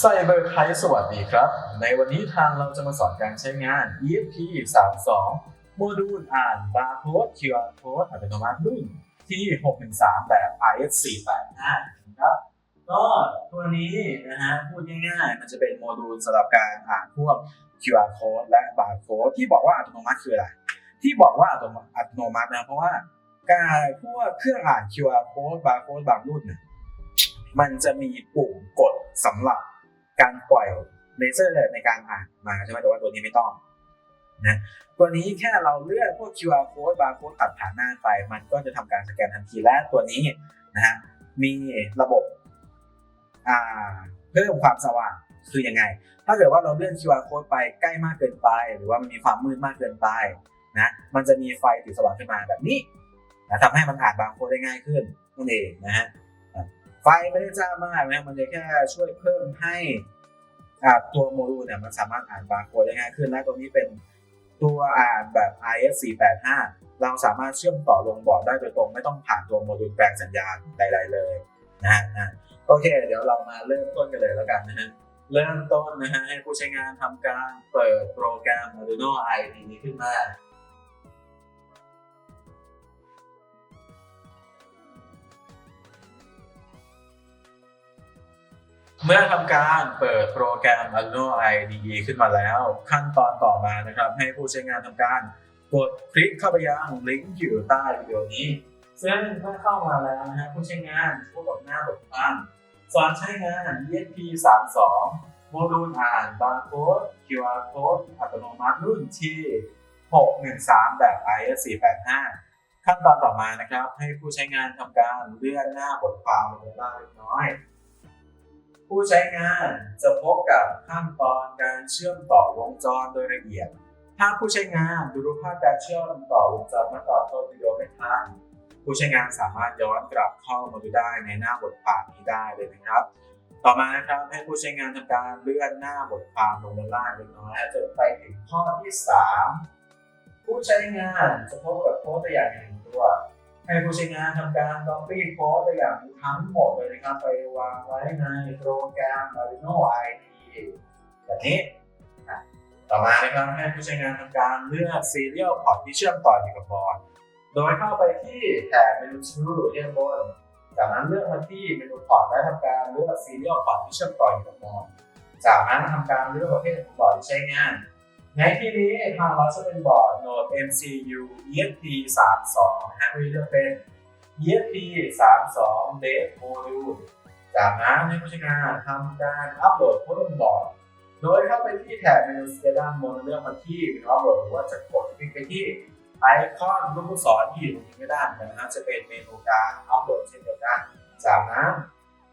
ไซเบอร์ไทยสวัสดีครับ ในวันนี้ทางเราจะมาสอนการใช้งาน EFP 32โมดูลอ่านบาร์โค้ด QR code อัตโนมัติรุ่นที่ 613 แบบ IS 485นะครับก็ตัวนี้นะฮะพูดง่ายๆ มันจะเป็นโมดูลสำหรับการอ่านพวก QR code และ barcode ที่บอกว่าอัตโนมัติคืออะไร ที่บอกว่าอัตโนมัตินะเพราะว่าการพวกเครื่องอ่าน QR code barcode บางรุ่นเนี่ยมันจะมีปุ่มกดสำหรับ การปล่อยเลเซอร์ในการอ่านมาใช่ไหมแต่ว่าตัวนี้ไม่ต้องนะตัวนี้แค่เราเลือกพวก QR code barcode ตัดผ่านหน้าไป มันก็จะทำการสแกนทันทีและตัวนี้นะฮะมีระบบอ่าเพิ่มความสว่างคือยังไง ถ้าเกิดว่าเราเลื่อน QR code ไปใกล้มากเกินไป หรือว่ามันมีความมืดมากเกินไปนะมันจะมีไฟติดสว่างขึ้นมาแบบนี้นะทำให้มันอ่านบาร์โค้ดได้ง่ายขึ้นนั่นเองนะฮะ ไฟไม่ได้จ้ามากนะมันจะแค่ช่วยเพิ่มให้อ่าตัวโมดูลเนี่ยมันสามารถอ่านบาร์โค้ดได้ง่ายขึ้นและตัวนี้เป็นตัวอ่านแบบ IS 485เราสามารถเชื่อมต่อลงบอร์ดได้โดยตรงไม่ต้องผ่านตัวโมดูลแปลงสัญญาณใด ๆ เลยนะฮะโอเค เดี๋ยวเรามาเริ่มต้นกันเลยแล้วกันนะฮะเริ่มต้นนะฮะให้ผู้ใช้งานทำการเปิดโปรแกรม Arduino IDE ขึ้นมา เมื่อทำการเปิดโปรแกรม Arduino IDE ขึ้นมาแล้ว ขั้นตอนต่อมานะครับ ให้ผู้ใช้งานทำการกดคลิกเข้าไปยังลิงก์อยู่ใต้วิดีโอนี้ซึ่งเมื่อเข้ามาแล้วนะฮะผู้ใช้งานผู้กดหน้าบทความสอนใช้งาน ESP 32โมดูลอ่านบาร์โค้ด QR code อัตโนมัติรุ่นที่ 613 แบบ IS 485ขั้นตอนต่อมานะครับ ให้ผู้ใช้งานทำการเลื่อนหน้าบทความลงไปล่าเล็กน้อย ผู้ใช้งานจะพบกับขั้นตอนการเชื่อมต่อวงจรโดยละเอียด ถ้าผู้ใช้งานดูรูปภาพการเชื่อมต่อวงจรมาต่อต้นวิดีโอไม่ทันผู้ใช้งานสามารถย้อนกลับเข้ามาดูได้ในหน้าบทความนี้ได้เลยนะครับ ต่อมานะครับให้ผู้ใช้งานทำการเลื่อนหน้าบทความลงมาล่างเล็กน้อยจนไปถึงข้อที่ 3 ผู้ใช้งานจะพบกับโค้ดตัวอย่างหนึ่งตัว ให้ผู้ใช้งานทำการ copy โค้ดตัวอย่างทั้งหมดเลยนะครับ ไปวางไว้ในโปรแกรม Arduino IDE แบบนี้ ต่อมานะครับให้ผู้ใช้งานทำการเลือก Serial Port ที่เชื่อมต่ออยู่กับบอร์ดโดยเข้าไปที่แถบเมนูชูที่ด้านบน จากนั้นเลือกมาที่เมนูพอร์ตและทำการเลือก Serial Port ที่เชื่อมต่ออยู่กับบอร์ดจากนั้นทำการเลือกประเภทของบอร์ดที่ใช้งาน ในที่นี้ทางเราจะเป็นบอร์ด Node MCU ESP 32นะฮะที่เลือกเป็น ESP 32 Base Module จากนั้นให้ผู้ใช้งานทำการอัปโหลดโค้ดลงบอร์ดโดยเข้าไปที่แถบเมนูสเกลด้านบนเลือกมาที่เมนูอัปโหลดหรือว่าจะกดคลิกไปที่ไอคอนลูกศรที่อยู่ตรงนี้ก็ได้นะฮะจะเป็นเมนูการอัปโหลดเช่นเดียวกัน จากนั้น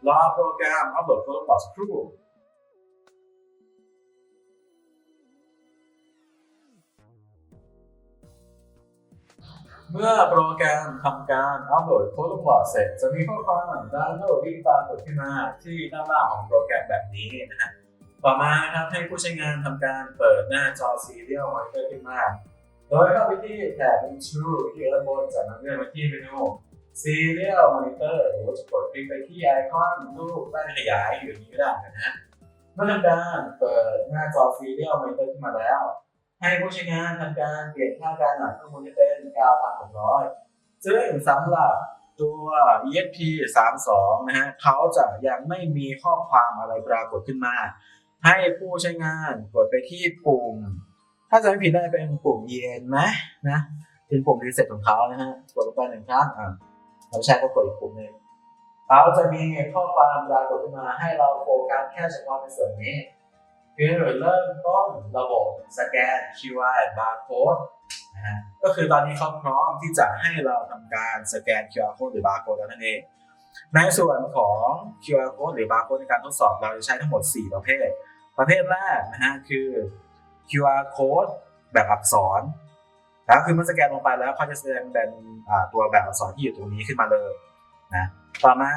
รอโปรแกรมอัปโหลดโค้ดลงบอร์ดสักครู่ เมื่อโปรแกรมทำการอัปโหลดโค้ดลงบอร์ดเสร็จ จะมีข้อความดาวน์โหลดลิงก์ปรากฏขึ้นมาที่ด้านล่างของโปรแกรมแบบนี้นะฮะต่อมาครับให้ผู้ใช้งานทำการเปิดหน้าจอ Serial Monitor ขึ้นมา โดยเข้าไปที่แถบเมนูที่ด้านบนจากนั้นเลื่อนมาที่เมนู Serial Monitor หรือว่าจะกดคลิกไปที่ไอคอนรูปแป้นขยายอยู่นี้ก็ได้นะฮะเมื่อทำการเปิดหน้าจอ Serial Monitor ขึ้นมาแล้ว ให้ผู้ใช้งานทำการเปลี่ยนค่าการอ่านข้อมูลให้เป็น9,600ซึ่งสำหรับตัว ESP 32นะฮะเขาจะยังไม่มีข้อความอะไรปรากฏขึ้นมา ให้ผู้ใช้งานกดไปที่ปุ่ม ถ้าจะไม่ผิดได้เป็นปุ่ม EN ไหมนะเป็นปุ่มรีเซ็ตของเขานะฮะกดลงไปหนึ่งครั้งอ่าเราใช้ก็กดอีกปุ่มหนึ่งเขาจะมีข้อความปรากฏขึ้นมาให้เราโฟกัสแค่เฉพาะในส่วนนี้ คือเริ่มต้นระบบสแกน QR barcode นะฮะก็คือตอนนี้เขาพร้อมที่จะให้เราทำการสแกน QR code หรือ barcode แล้วนั่นเอง ในส่วนของ QR code หรือ barcode ในการทดสอบเราจะใช้ทั้งหมด 4 ประเภท ประเภทแรกนะฮะคือ QR code แบบอักษรแล้วคือมันสแกนลงไปแล้วเขาจะแสดงเป็นตัวแบบอักษรที่อยู่ตรงนี้ขึ้นมาเลยนะต่อมา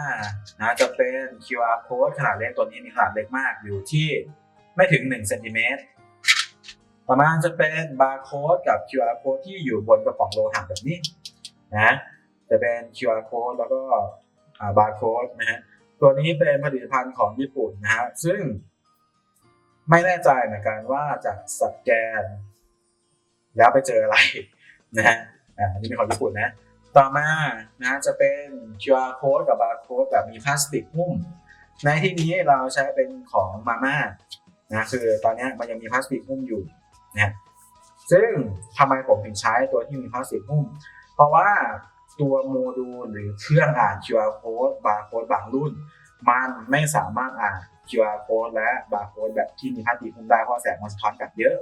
นะจะเป็น QR code ขนาดเล็กตัวนี้มีขนาดเล็กมากอยู่ที่ ไม่ถึง1เซนติเมตรต่อมาจะเป็นบาร์โค้ดกับ QR code ที่อยู่บนกระป๋องโลหะแบบนี้นะจะเป็น QR code แล้วก็บาร์โค้ดนะฮะตัวนี้เป็นผลิตภัณฑ์ของญี่ปุ่นนะฮะซึ่งไม่แน่ใจเหมือนกันว่าจะสแกน แล้วไปเจออะไรนะฮะอ่าอันนี้เป็นของญี่ปุ่นนะต่อมานะจะเป็น QR code กับ barcode แบบมีพลาสติกหุ้มในที่นี้เราใช้เป็นของมาม่า นะคือตอนนี้มันยังมีพลาสติกหุ้มอยู่นะซึ่งทำไมผมถึงใช้ตัวที่มีพลาสติกหุ้ม เพราะว่าตัวโมดูลหรือเครื่องอ่าน QR code barcode บางรุ่น มันไม่สามารถอ่าน QR code และ barcode แบบที่มีพลาสติกหุ้มได้เพราะแสงมันสะท้อนกลับเยอะ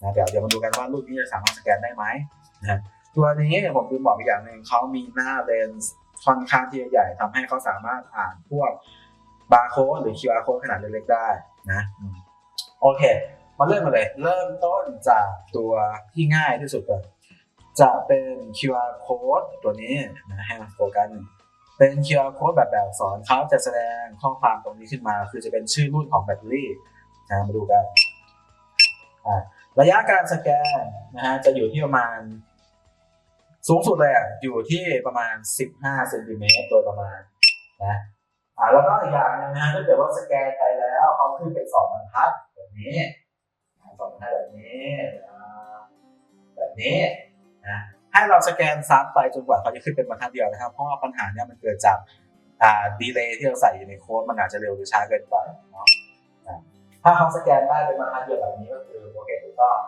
นะเดี๋ยวเดี๋ยวมาดูกันว่ารุ่นนี้จะสามารถสแกนได้ไหมนะตัวนี้ผมลืมบอกอีกอย่างหนึ่งเขามีหน้าเลนส์ค่อนข้างที่จะใหญ่ทำให้เขาสามารถอ่านพวก barcode หรือ QR code ขนาดเล็กๆได้นะ โอเค มาเริ่มมาเลย เริ่มต้นจากตัวที่ง่ายที่สุดก่อนจะเป็น QR code ตัวนี้นะให้มันโฟกัสหนึ่งเป็น QR code แบบแบบสอนเขาจะแสดงข้อความตรงนี้ขึ้นมา คือจะเป็นชื่อรุ่นของแบตเตอรี่นะมาดูกันระยะการสแกนนะฮะจะอยู่ที่ประมาณ สูงสุดเลยอะอยู่ที่ประมาณ 15เซนติเมตรโดยประมาณนะ อ่าแล้วก็อีกอย่างหนึงนะถ้าเกิดว่าสแกนไปแล้วเขาขึ้นเป็นสองบรรทัดแบบนี้สองบรรทัดแบบนี้แบบนี้นะให้เราสแกนซ้ำไปจนกว่าเขาจะขึ้นเป็นบรรทัดเดียวนะครับ เพราะว่าปัญหาเนี้ยมันเกิดจากอ่าดีเลย์ที่เราใส่อยู่ในโค้ดมันอาจจะเร็วหรือช้าเกินไปเนาะถ้าเขาสแกนได้เป็นบรรทัดเดียวแบบนี้ก็คือโอเคถูกต้อง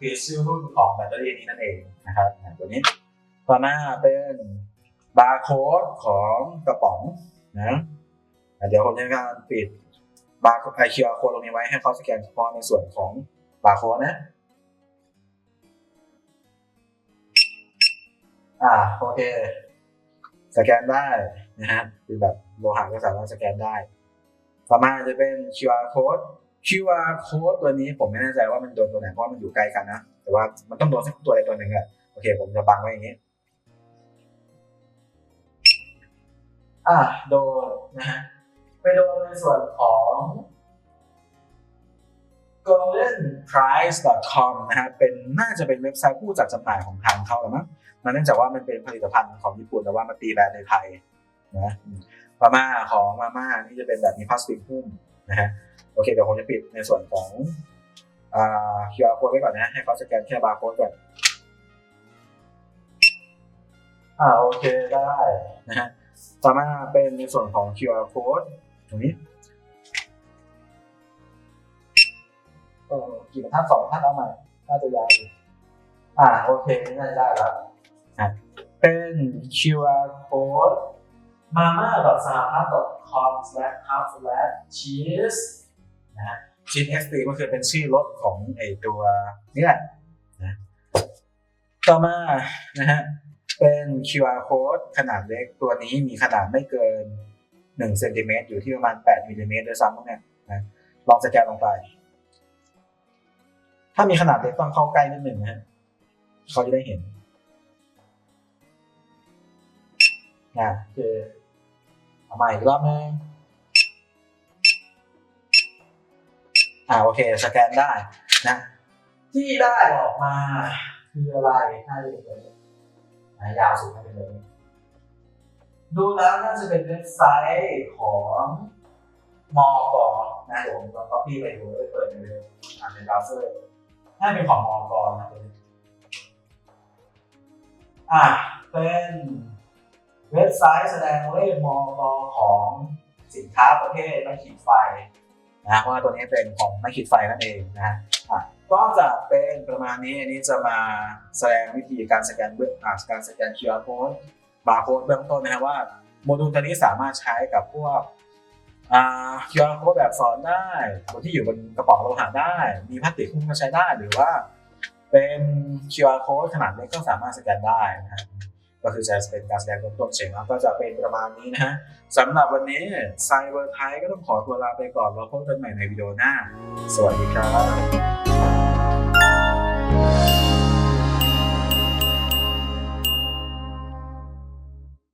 คือชื่อรุ่นของแบตเตอรี่นี้นั่นเองนะครับตัวนี้ต่อหน้าเป็นบาร์โค้ดของกระป๋องนะ เดี๋ยวผมจะทำการปิดบาร์ไอคิวอาร์โค้ดตรงนี้ไว้ให้เขาสแกนเฉพาะในส่วนของบาร์โค้ดนะอ่าโอเค สแกนได้นะฮะคือแบบโลหะก็สามารถสแกนได้ต่อมาจะเป็น QR code QR code ตัวนี้ผมไม่แน่ใจว่ามันโดนตัวไหนเพราะว่ามันอยู่ไกลกันนะแต่ว่ามันต้องโดนสักตัวใดตัวหนึ่งอะโอเค ผมจะบังไว้อย่างนี้ อะโดนนะฮะ ไปโดนในส่วนของ goldenprice.com นะฮะเป็นน่าจะเป็นเว็บไซต์ผู้จัดจำหน่ายของทางเขาแล้วมั้งมันเนื่องจากว่ามันเป็นผลิตภัณฑ์ของญี่ปุ่นแต่ว่ามันตีแบรนด์ในไทยนะอืมมาม่าของมาม่านี่จะเป็นแบบมีพลาสติกหุ้มนะฮะโอเคเดี๋ยวผมจะปิดในส่วนของอ่า QR code ไว้ก่อนนะให้เขาสแกนแค่บาร์โค้ดก่อนอ่าโอเคได้นะฮะต่อมาเป็นในส่วนของ QR code ตรงนี้เออกี่บรรทัดสองบรรทัดเอาใหม่น่าจะยาวอยู่อ่าโอเคน่าจะได้แล้วอะเป็น QR code mama s a h a com slash cup slash cheese นะฮะ cheese xp ก็คือเป็นชื่อรถของไอตัวนี่แหละนะต่อมานะฮะเป็น QR code ขนาดเล็กตัวนี้มีขนาดไม่เกิน 1เซนติเมตรอยู่ที่ประมาณ8มิลลิเมตรด้วยซ้ำมั้งเนี่ยนะลองสแกนลงไป ถ้ามีขนาดเล็กต้องเข้าใกล้นิดหนึ่งนะเขาจะได้เห็นนะคือเอาใหม่อีกรอบนึงอ่าโอเคสแกนได้นะ ที่ได้ออกมาคืออะไรถ้าเป็นแบบนี้ยาวสุดถ้าเป็นแบบนี้ ดูแล้วน่าจะเป็นเว็บไซต์ของมอกนะเดี๋ยวผมลอง copy ไปดูแล้วไปเปิดในเว็บอ่านในเบราว์เซอร์น่าเป็นของมอกรนะตัวนี้อะเป็นเว็บไซต์แสดงเลขมอกรของสินค้าประเภทไม่ขีดไฟนะเพราะว่าตัวนี้เป็นของไม่ขีดไฟนั่นเองนะฮะอะก็จะเป็นประมาณนี้อันนี้จะมาแสดงวิธีการสแกนเบื้องการสแกน QR code บาร์โค้ดเบื้องต้นนะครับว่าโมดูลตัวนี้สามารถใช้กับพวกอ่า QR code แบบสอนได้ตัวที่อยู่บนกระป๋องโลหะได้ มีพลาสติกหุ้มก็ใช้ได้หรือว่าเป็น QR code ขนาดเล็กก็สามารถสแกนได้นะฮะก็คือจะเป็นการแสดงต้นเฉยๆก็จะเป็นประมาณนี้นะฮะสำหรับวันนี้ไซเบอร์ไทยก็ต้องขอตัวลาไปก่อนแล้วพบกันใหม่ในวิดีโอหน้า สวัสดีครับ